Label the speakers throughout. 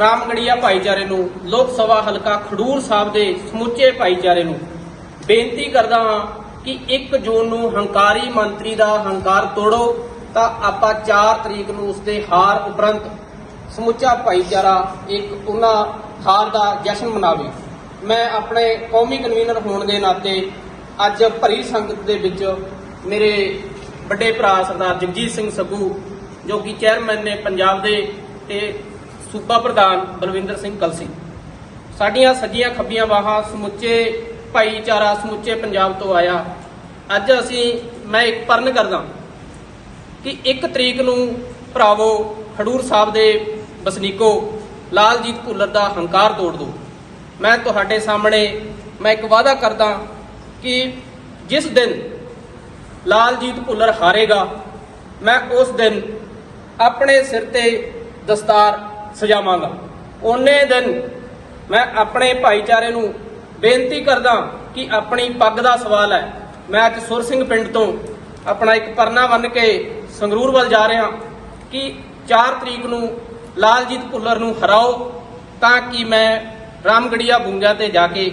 Speaker 1: ਰਾਮਗੜੀਆ ਭਾਈਚਾਰੇ ਨੂੰ, ਲੋਕ ਸਭਾ ਹਲਕਾ ਖਡੂਰ ਸਾਹਿਬ ਦੇ ਸਮੁੱਚੇ ਭਾਈਚਾਰੇ ਨੂੰ ਬੇਨਤੀ ਕਰਦਾ ਹਾਂ ਕਿ 1 ਜੂਨ ਨੂੰ ਹੰਕਾਰੀ ਮੰਤਰੀ ਦਾ ਹੰਕਾਰ ਤੋੜੋ ਤਾਂ ਆਪਾਂ 4 ਤਰੀਕ ਨੂੰ ਉਸਦੇ ਹਾਰ ਉਪਰੰਤ ਸਮੁੱਚਾ ਭਾਈਚਾਰਾ ਇੱਕ ਉਹਨਾਂ ਹਾਰ ਦਾ ਜਸ਼ਨ ਮਨਾਵੇ। ਮੈਂ ਆਪਣੇ ਕੌਮੀ ਕਨਵੀਨਰ ਹੋਣ ਦੇ ਨਾਤੇ ਅੱਜ ਭਰੀ ਸੰਗਤ ਦੇ ਵਿੱਚ ਮੇਰੇ ਵੱਡੇ ਭਰਾ ਸਰਦਾਰ ਜਗਜੀਤ ਸਿੰਘ ਸੱਗੂ, ਜੋ ਕਿ ਚੇਅਰਮੈਨ ਨੇ ਪੰਜਾਬ ਦੇ ਤੇ ਸੂਬਾ ਪ੍ਰਧਾਨ ਬਲਵਿੰਦਰ ਸਿੰਘ ਕਲਸੀ। ਸਾਡੀਆਂ ਸੱਜੀਆਂ ਖੱਬੀਆਂ ਬਾਹਾਂ ਸਮੁੱਚੇ ਭਾਈਚਾਰਾ, ਸਮੁੱਚੇ ਪੰਜਾਬ ਤੋਂ ਆਇਆ। ਅੱਜ ਅਸੀਂ, ਮੈਂ ਇੱਕ ਪਰਨ ਕਰਦਾ ਕਿ 1 ਤਰੀਕ ਨੂੰ ਭਰਾਵੋ ਖਡੂਰ ਸਾਹਿਬ ਦੇ ਵਸਨੀਕੋ ਲਾਲਜੀਤ ਭੁੱਲਰ ਦਾ ਹੰਕਾਰ ਤੋੜ ਦਿਓ। ਮੈਂ ਤੁਹਾਡੇ ਸਾਹਮਣੇ, ਮੈਂ ਇੱਕ ਵਾਅਦਾ ਕਰਦਾ ਕਿ ਜਿਸ ਦਿਨ ਲਾਲਜੀਤ ਭੁੱਲਰ ਹਾਰੇਗਾ, ਮੈਂ ਉਸ ਦਿਨ ਆਪਣੇ ਸਿਰ ਤੇ ਦਸਤਾਰ ਸਜਾਵਾਂਗਾ। ਉਹਨੇ ਦਿਨ ਮੈਂ ਆਪਣੇ ਭਾਈਚਾਰੇ ਨੂੰ ਬੇਨਤੀ ਕਰਦਾ ਕਿ ਆਪਣੀ ਪੱਗ ਦਾ ਸਵਾਲ ਹੈ। ਮੈਂ ਅੱਜ ਸੁਰ ਸਿੰਘ ਪਿੰਡ ਤੋਂ ਆਪਣਾ ਇੱਕ ਪਰਨਾ ਬੰਨ ਕੇ ਸੰਗਰੂਰ ਵੱਲ ਜਾ ਰਿਹਾ ਕਿ 4 ਤਰੀਕ ਨੂੰ ਲਾਲਜੀਤ ਭੁੱਲਰ ਨੂੰ ਹਰਾਓ ਤਾਂ ਕਿ ਮੈਂ ਰਾਮਗੜੀਆ ਬੁੰਗਿਆਂ ਤੇ ਜਾ ਕੇ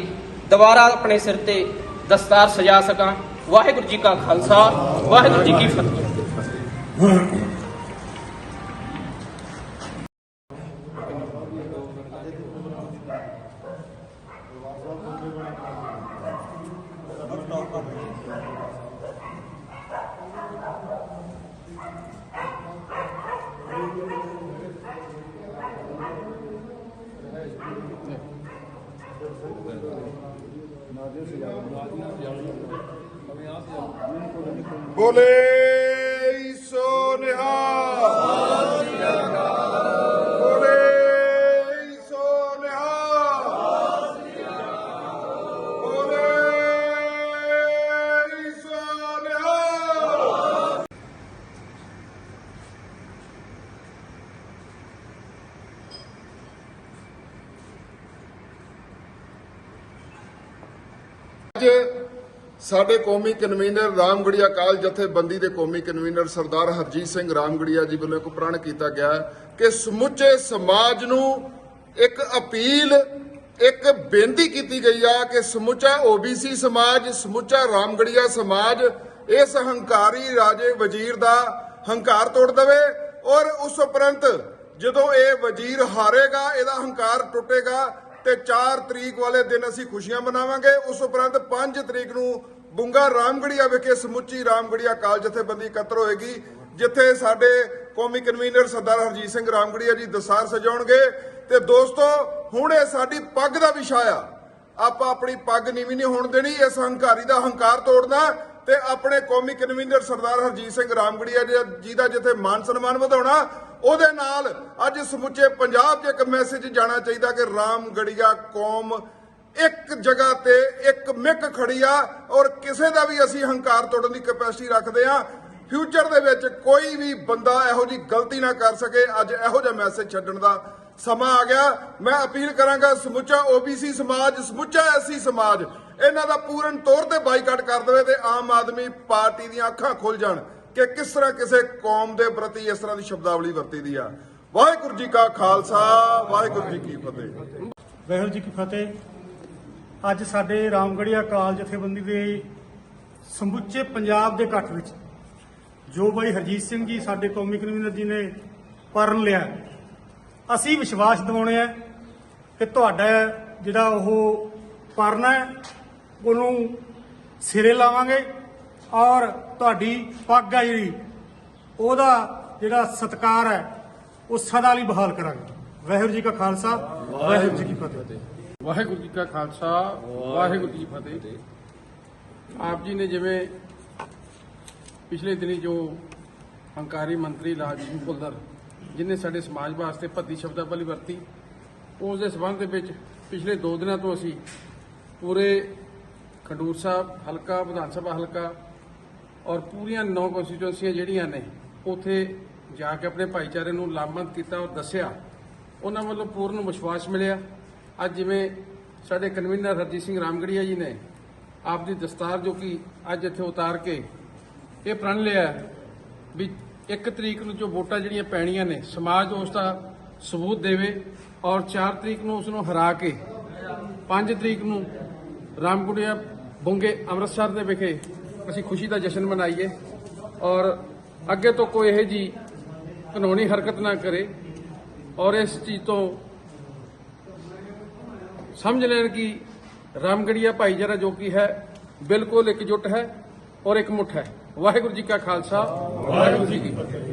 Speaker 1: ਦੁਬਾਰਾ ਆਪਣੇ ਸਿਰ ਤੇ ਦਸਤਾਰ ਸਜਾ ਸਕਾਂ। ਵਾਹਿਗੁਰੂ ਜੀ ਕਾ ਖਾਲਸਾ ਵਾਹਿਗੁਰੂ ਜੀ ਕੀ ਫਤਿਹ।
Speaker 2: ਬੋਲੇ ਸੋ ਨਿਹਾਲ। ਅੱਜ ਸਾਡੇ ਕੌਮੀ ਕਨਵੀਨਰ ਰਾਮਗੜੀਆ ਕਾਲ ਜਥੇਬੰਦੀ ਦੇ ਕੌਮੀ ਕਨਵੀਨਰ ਸਰਦਾਰ ਹਰਜੀਤ ਸਿੰਘ ਰਾਮਗੜੀਆ ਜੀ ਵੱਲੋਂ ਇੱਕ ਪ੍ਰਣ ਕੀਤਾ ਗਿਆ ਕਿ ਸਮੁੱਚੇ ਸਮਾਜ ਨੂੰ ਇੱਕ ਅਪੀਲ, ਇੱਕ ਬੇਨਤੀ ਕੀਤੀ ਗਈ ਆ ਕਿ ਸਮੁੱਚਾ ਓਬੀਸੀ ਸਮਾਜ, ਸਮੁੱਚਾ ਰਾਮਗੜੀਆ ਸਮਾਜ ਇਸ ਹੰਕਾਰੀ ਰਾਜੇ ਵਜ਼ੀਰ ਦਾ ਹੰਕਾਰ ਤੋੜ ਦੇਵੇ ਔਰ ਉਸ ਉਪਰੰਤ ਜਦੋਂ ਇਹ ਵਜ਼ੀਰ ਹਾਰੇਗਾ, ਇਹਦਾ ਹੰਕਾਰ ਟੁੱਟੇਗਾ ਤੇ 4 ਤਰੀਕ ਵਾਲੇ ਦਿਨ ਅਸੀਂ ਖੁਸ਼ੀਆਂ ਮਨਾਵਾਂਗੇ। ਉਸ ਉਪਰੰਤ 5 ਤਰੀਕ ਨੂੰ ਬੁੰਗਾ ਰਾਮਗੜੀਆ ਵਿਖੇ ਸਮੁੱਚੀ ਰਾਮਗੜੀਆ ਕਾਲ ਜਥੇਬੰਦੀ ਇਕੱਤਰ ਹੋਏਗੀ, ਜਿੱਥੇ ਸਾਡੇ ਕੌਮੀ ਕਨਵੀਨਰ ਸਰਦਾਰ ਹਰਜੀਤ ਸਿੰਘ ਰਾਮਗੜੀਆ ਜੀ ਦਸਾਰ ਸਜਾਉਣਗੇ। ਤੇ ਦੋਸਤੋ, ਹੁਣ ਇਹ ਸਾਡੀ ਪੱਗ ਦਾ ਵਿਸ਼ਾ ਆ। ਆਪਾਂ ਆਪਣੀ ਪੱਗ ਨੀਵੀਂ ਨਹੀਂ ਹੋਣ ਦੇਣੀ, ਇਸ ਹੰਕਾਰੀ ਦਾ ਹੰਕਾਰ ਤੋੜਨਾ ਤੇ ਆਪਣੇ ਕੌਮੀ ਕਨਵੀਨਰ ਸਰਦਾਰ ਹਰਜੀਤ ਸਿੰਘ ਰਾਮਗੜੀਆ ਜੀ- ਜੀ ਦਾ ਜਿੱਥੇ ਮਾਨ ਸਨਮਾਨ ਵਧਾਉਣਾ ਉਹਦੇ ਨਾਲ ਅੱਜ ਸਮੁੱਚੇ ਪੰਜਾਬ 'ਚ ਇੱਕ ਮੈਸੇਜ ਜਾਣਾ ਚਾਹੀਦਾ ਕਿ ਰਾਮਗੜੀਆ ਕੌਮ ਇੱਕ ਜਗ੍ਹਾ ਤੇ ਇੱਕ ਮਿੱਕ ਖੜੀ ਆ ਔਰ ਕਿਸੇ ਦਾ ਵੀ ਅਸੀਂ ਹੰਕਾਰ ਤੋੜਨ ਦੀ ਕੈਪੈਸਿਟੀ ਰੱਖਦੇ ਆ ਫਿਊਚਰ ਦੇ ਵਿੱਚ ਕੋਈ ਵੀ ਬੰਦਾ ਇਹੋ ਜੀ ਗਲਤੀ ਨਾ ਕਰ ਸਕੇ, ਅੱਜ ਇਹੋ ਜਿਹਾ ਮੈਸੇਜ ਛੱਡਣ ਦਾ ਸਮਾਂ ਆ ਗਿਆ। ਮੈਂ ਅਪੀਲ ਕਰਾਂਗਾ ਸਮੁੱਚਾ ਓਬੀਸੀ ਸਮਾਜ, ਸਮੁੱਚਾ ਐਸੀ ਸਮਾਜ, ਇਹਨਾਂ ਦਾ ਪੂਰਨ ਤੌਰ ਤੇ ਬਾਈਕਾਟ ਕਰ ਦੇਵੇ ਤੇ ਆਮ ਆਦਮੀ ਪਾਰਟੀ ਦੀਆਂ ਅੱਖਾਂ ਖੁੱਲ ਜਾਣ। ਕਿ ਕਿਸ ਤਰ੍ਹਾਂ ਕਿਸੇ ਕੌਮ ਦੇ ਪ੍ਰਤੀ ਇਸ ਤਰ੍ਹਾਂ ਦੀ ਸ਼ਬਦਾਵਲੀ ਵਰਤੀ ਦੀ ਆ? ਵਾਹਿਗੁਰੂ ਜੀ ਕਾ ਖਾਲਸਾ, ਵਾਹਿਗੁਰੂ ਜੀ ਕੀ ਫਤਿਹ।
Speaker 3: ਵਾਹਿਗੁਰੂ ਜੀ ਕੀ ਫਤਿਹ। ਅੱਜ ਸਾਡੇ ਰਾਮਗੜੀਆ ਕਾਲ ਜਥੇਬੰਦੀ ਦੇ ਸਮੁੱਚੇ ਪੰਜਾਬ ਦੇ ਇਕੱਠ ਵਿੱਚ ਜੋ ਬਾਈ ਹਰਜੀਤ ਸਿੰਘ ਜੀ ਸਾਡੇ ਕੌਮੀ ਕਨਵੀਨਰ ਜੀ ਨੇ ਪਰਨ ਲਿਆ ਅਸੀਂ ਵਿਸ਼ਵਾਸ ਦਿਵਾਉਣੇ ਆ ਕਿ ਤੁਹਾਡਾ ਜਿਹੜਾ ਉਹ ਪਰਨ ਹੈ, ਉਹਨੂੰ ਸਿਰੇ ਲਾਵਾਂਗੇ। ਔਰ ਤੁਹਾਡੀ ਪੱਗ ਆ ਜਿਹੜੀ, ਉਹਦਾ ਜਿਹੜਾ ਸਤਕਾਰ ਹੈ, ਉਹ ਸਦਾ ਲਈ ਬਹਾਲ ਕਰਾਂਗੇ। ਵਾਹਿਗੁਰੂ ਜੀ ਕਾ ਖਾਲਸਾ, ਵਾਹਿਗੁਰੂ ਜੀ ਕੀ ਫਤਿਹ।
Speaker 4: ਵਾਹਿਗੁਰੂ ਜੀ ਕਾ ਖਾਲਸਾ, ਵਾਹਿਗੁਰੂ ਜੀ ਕੀ ਫਤਿਹ। ਆਪ ਜੀ ਨੇ ਜਿਵੇਂ ਪਿਛਲੇ ਦਿਨੀ ਜੋ ਹੰਕਾਰੀ ਮੰਤਰੀ ਰਾਜੀਵ ਭੁੱਲਰ, ਜਿਨੇ ਸਾਡੇ ਸਮਾਜ ਵਾਸਤੇ ਭੱਦੀ ਸ਼ਬਦਾਵਲੀ ਵਰਤੀ, ਉਸ ਦੇ ਸਬੰਧ ਦੇ ਵਿੱਚ ਪਿਛਲੇ 2 ਦਿਨਾਂ ਤੋਂ ਅਸੀਂ ਪੂਰੇ ਖਡੂਰ ਸਾਹਿਬ ਹਲਕਾ, ਵਿਧਾਨ ਸਭਾ ਹਲਕਾ ਔਰ ਪੂਰੀਆਂ ਨੌ ਕਨਸਟੀਟੂਐਂਸੀਆਂ ਜਿਹੜੀਆਂ ਨੇ, ਉਥੇ ਜਾ ਕੇ ਆਪਣੇ ਭਾਈਚਾਰੇ ਨੂੰ ਲਾਮਬੰਦ ਕੀਤਾ ਔਰ ਦੱਸਿਆ, ਉਹਨਾਂ ਵੱਲੋਂ ਪੂਰਨ ਵਿਸ਼ਵਾਸ ਮਿਲਿਆ। ਅੱਜ ਜਿਵੇਂ ਸਾਡੇ ਕਨਵੀਨਰ ਹਰਜੀਤ ਸਿੰਘ ਰਾਮਗੜੀਆ ਜੀ ਨੇ ਆਪ ਦੀ ਦਸਤਾਰ ਜੋ ਕਿ ਅੱਜ ਇੱਥੇ ਉਤਾਰ ਕੇ ਇਹ ਪ੍ਰਣ ਲਿਆ ਵੀ ਇੱਕ ਤਰੀਕ ਨੂੰ ਜੋ ਵੋਟਾਂ ਜਿਹੜੀਆਂ ਪੈਣੀਆਂ ਨੇ, ਸਮਾਜ ਉਸ ਦਾ ਸਬੂਤ ਦੇਵੇ ਔਰ 4 ਤਰੀਕ ਨੂੰ ਉਸ ਨੂੰ ਹਰਾ ਕੇ 5 ਤਰੀਕ ਨੂੰ ਰਾਮਗੁੜੀਆ ਬੁੰਗੇ ਅੰਮ੍ਰਿਤਸਰ ਦੇ ਵਿਖੇ ਅਸੀਂ ਖੁਸ਼ੀ ਦਾ ਜਸ਼ਨ ਮਨਾਈਏ ਔਰ ਅੱਗੇ ਤੋਂ ਕੋਈ ਇਹ ਜੀ ਕਾਨੂੰਨੀ ਹਰਕਤ ਨਾ ਕਰੇ ਔਰ ਇਸ ਚੀਜ਼ ਤੋਂ ਸਮਝ ਲੈਣ ਕਿ ਰਾਮਗੜੀਆ ਭਾਈਚਾਰਾ ਜੋ ਕਿ ਹੈ ਬਿਲਕੁਲ ਇਕਜੁੱਟ ਹੈ ਔਰ ਇੱਕ ਮੁੱਠ ਹੈ। ਵਾਹਿਗੁਰੂ ਜੀ ਕਾ ਖਾਲਸਾ। ਵਾਹਿਗੁਰੂ ਜੀ ਕੀ ਫਤਿਹ।